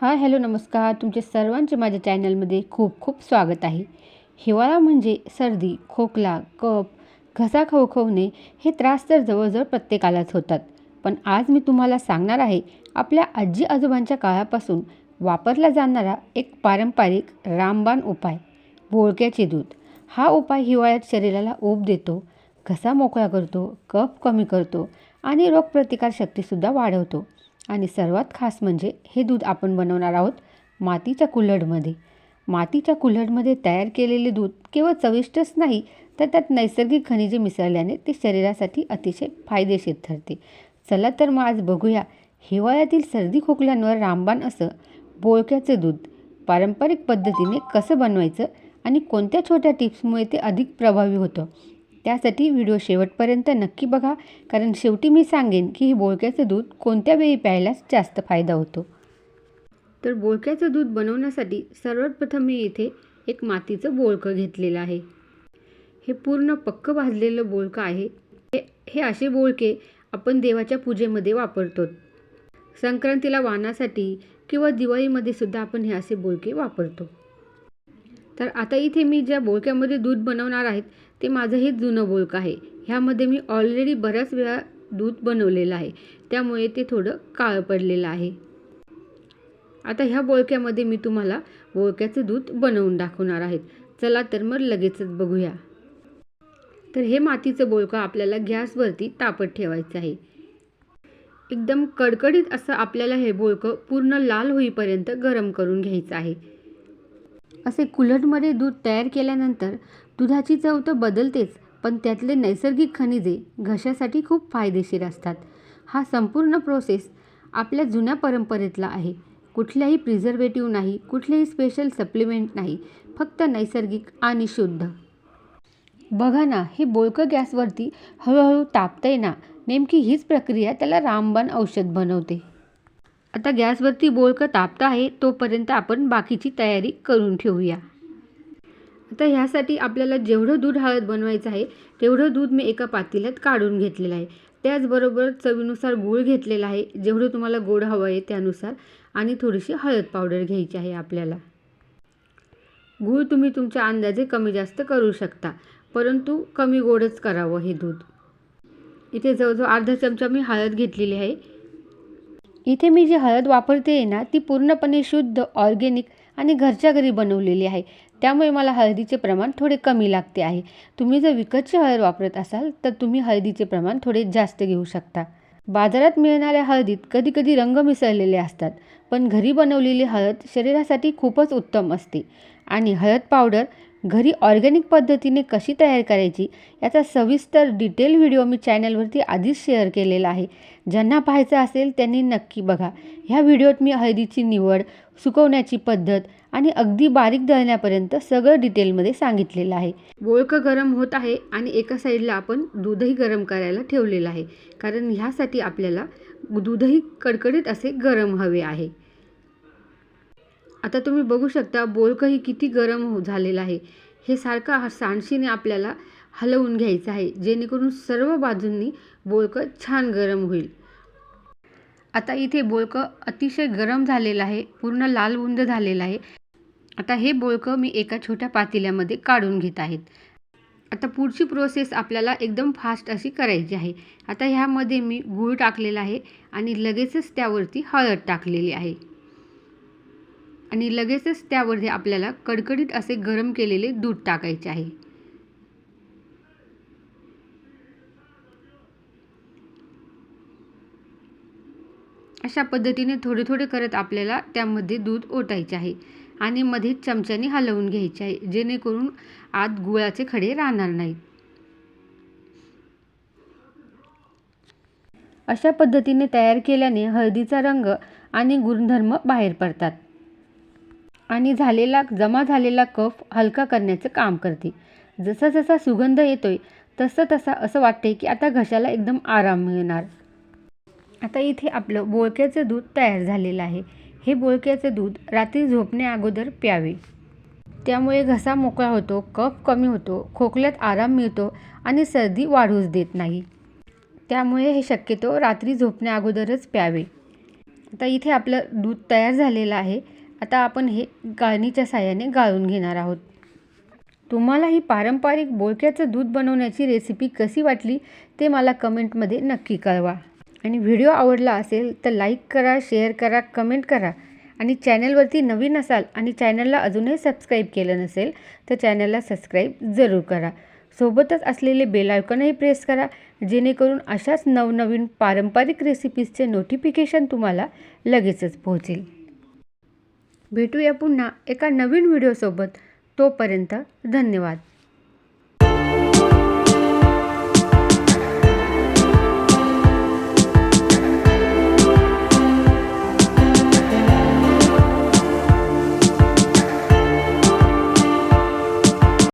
Hi hello नमस्कार. तुमचे सर्वांचे माझ्या चॅनलमध्ये खूप खूप स्वागत आहे. हिवाळा म्हणजे सर्दी खोकला कप घसा खवखवणे हे त्रास तर जवळजवळ प्रत्येकालाच होतात. पण आज मी तुम्हाला सांगणार आहे आपल्या आजी आजोबांच्या काळापासून वापरला जाणारा एक पारंपरिक रामबाण उपाय बोळक्याचे दूध. हा उपाय हिवाळ्यात शरीराला ऊब देतो घसा मोकळा करतो कफ कमी करतो आणि रोगप्रतिकारशक्तीसुद्धा वाढवतो. आणि सर्वात खास म्हणजे हे दूध आपण बनवणार आहोत मातीच्या कुल्हडमध्ये. मातीच्या कुल्हडमध्ये तयार केलेले दूध केवळ चविष्टच नाही तर त्यात नैसर्गिक खनिजे मिसळल्याने ते शरीरासाठी अतिशय फायदेशीर ठरते. चला तर मग आज बघूया हिवाळ्यातील सर्दी खोकल्यांवर रामबाण असं बोळक्याचे दूध पारंपरिक पद्धतीने कसं बनवायचं आणि कोणत्या छोट्या टिप्समुळे ते अधिक प्रभावी होतं? त्यासाठी व्हिडिओ शेवटपर्यंत नक्की बघा कारण शेवटी मी सांगेन की हे बोळक्याचं दूध कोणत्या वेळी प्यायलाच जास्त फायदा होतो. तर बोळक्याचं दूध बनवण्यासाठी सर्वात प्रथम मी इथे एक मातीचं बोळकं घेतलेलं आहे. हे पूर्ण पक्क भाजलेलं बोळकं आहे. हे हे असे बोळके आपण देवाच्या पूजेमध्ये वापरतो. संक्रांतीला वाणासाठी किंवा दिवाळीमध्ये सुद्धा आपण हे असे बोळके वापरतो. तर आता इथे मी ज्या बोळक्यामध्ये दूध बनवणार आहेत ते माझं हे जुनं बोळकं आहे. ह्यामध्ये मी ऑलरेडी बऱ्याच वेळा दूध बनवलेलं आहे. त्यामुळे ते थोडं काळं पडलेलं आहे. आता ह्या बोळक्यामध्ये मी तुम्हाला बोळक्याचं दूध बनवून दाखवणार आहेत चला तर मग लगेचच बघूया. तर हे मातीचं बोळकं आपल्याला गॅसवरती तापत ठेवायचं आहे. एकदम कडकडीत असं आपल्याला हे बोळकं पूर्ण लाल होईपर्यंत गरम करून घ्यायचं आहे. असे कुलटमध्ये दूध तयार केल्यानंतर दुधाची चव तर बदलतेच पण त्यातले नैसर्गिक खनिजे घशासाठी खूप फायदेशीर असतात. हा संपूर्ण प्रोसेस आपल्या जुन्या परंपरेतला आहे. कुठल्याही प्रिझर्वेटिव्ह नाही कुठलेही स्पेशल सप्लिमेंट नाही फक्त नैसर्गिक आणि शुद्ध. बघा ना हे बोळकं गॅसवरती हळूहळू तापतंय ना. नेमकी हीच प्रक्रिया त्याला रामबाण औषध बनवते. आता गॅसवरती बोळकं तापतं आहे तोपर्यंत आपण बाकीची तयारी करून ठेवूया. आता ह्यासाठी आपल्याला जेवढं दूध हळद बनवायचं आहे तेवढं दूध मी एका पातेल्यात काढून घेतलेलं आहे. त्याचबरोबर चवीनुसार गूळ घेतलेला आहे जेवढं तुम्हाला गोड हवं आहे त्यानुसार. आणि थोडीशी हळद पावडर घ्यायची आहे आपल्याला. गूळ तुम्ही तुमच्या अंदाजे कमी जास्त करू शकता परंतु कमी गोडच करावं हे दूध. इथे जवळजवळ अर्धा चमचा मी हळद घेतलेली आहे. इथे मी जी हळद वापरते आहे ना ती पूर्णपणे शुद्ध ऑर्गेनिक आणि घरच्या घरी बनवलेली आहे. त्यामुळे मला हळदीचे प्रमाण थोडे कमी लागते आहे. तुम्ही जर विकतची हळद वापरत असाल तर तुम्ही हळदीचे प्रमाण थोडे जास्त घेऊ शकता. बाजारात मिळणाऱ्या हळदीत कधीकधी रंग मिसळलेले असतात पण घरी बनवलेली हळद शरीरासाठी खूपच उत्तम असते. आणि हळद पावडर घरी ऑर्गॅनिक पद्धतीने कशी तयार करायची याचा सविस्तर डिटेल व्हिडिओ मी चॅनलवरती आधीच शेअर केलेला आहे. ज्यांना पाहायचं असेल त्यांनी नक्की बघा. ह्या व्हिडिओत मी हळदीची निवड सुकवण्याची पद्धत आणि अगदी बारीक दळण्यापर्यंत सगळं डिटेलमध्ये सांगितलेलं आहे. बोळकं गरम होत आहे आणि एका साईडला आपण दूधही गरम करायला ठेवलेलं आहे. कारण ह्यासाठी आपल्याला दूधही कडकडीत असे गरम हवे आहे. आता तुम्ही बघू शकता बोळकंही किती गरम हो झालेलं आहे. हे सारखं सांडशीने आपल्याला हलवून घ्यायचं आहे जेणेकरून सर्व बाजूंनी बोळकं छान गरम होईल. आता इथे बोळकं अतिशय गरम झालेलं आहे पूर्ण लाल उंद झालेलं आहे. आता हे बोळकं मी एका छोट्या पातेल्यामध्ये काढून घेत आहेत. आता पुढची प्रोसेस आपल्याला एकदम फास्ट अशी करायची आहे. आता ह्यामध्ये मी गूळ टाकलेला आहे आणि लगेचच त्यावरती हळद टाकलेली आहे. आणि लगेचच त्यावरती आपल्याला कडकडीत असे गरम केलेले दूध टाकायचे आहे. अशा पद्धतीने थोडे थोडे करत आपल्याला त्यामध्ये दूध ओतायचे आहे आणि मध्ये चमच्याने हलवून घ्यायचे आहे जेणेकरून आत गुळाचे खडे राहणार नाहीत. अशा पद्धतीने तयार केल्याने हळदीचा रंग आणि गुणधर्म बाहेर पडतात. आणि झालेला जमा झालेला कफ हलका करण्याचं काम करते. जसा जसा सुगंध येतोय तसं तसा असं वाटते की आता घशाला एकदम आराम मिळणार. आता इथे आपलं बोळक्याचं दूध तयार झालेलं आहे. हे बोळक्याचं दूध रात्री झोपण्या अगोदर प्यावे. त्यामुळे घसा मोकळा होतो कफ कमी होतो खोकल्यात आराम मिळतो आणि सर्दी वाढूच देत नाही. त्यामुळे हे शक्यतो रात्री झोपण्या अगोदरच प्यावे. आता इथे आपलं दूध तयार झालेलं आहे. आता आपण हे गाळणीच्या साह्याने गाळून घेणार आहोत. तुम्हाला ही पारंपरिक बोळक्याचं दूध बनवण्याची रेसिपी कशी वाटली ते मला कमेंटमध्ये नक्की कळवा. आणि व्हिडिओ आवडला असेल तर लाईक करा शेअर करा कमेंट करा. आणि चॅनलवरती नवीन असाल आणि चॅनलला अजूनही सबस्क्राईब केलं नसेल तर चॅनलला सबस्क्राईब जरूर करा. सोबतच असलेले बेल आयकॉनही प्रेस करा जेणेकरून अशाच नवनवीन पारंपरिक रेसिपीजचे नोटिफिकेशन तुम्हाला लगेचच पोहोचेल. भेटूया पुन्हा एका नवीन व्हिडिओसोबत. तोपर्यंत धन्यवाद.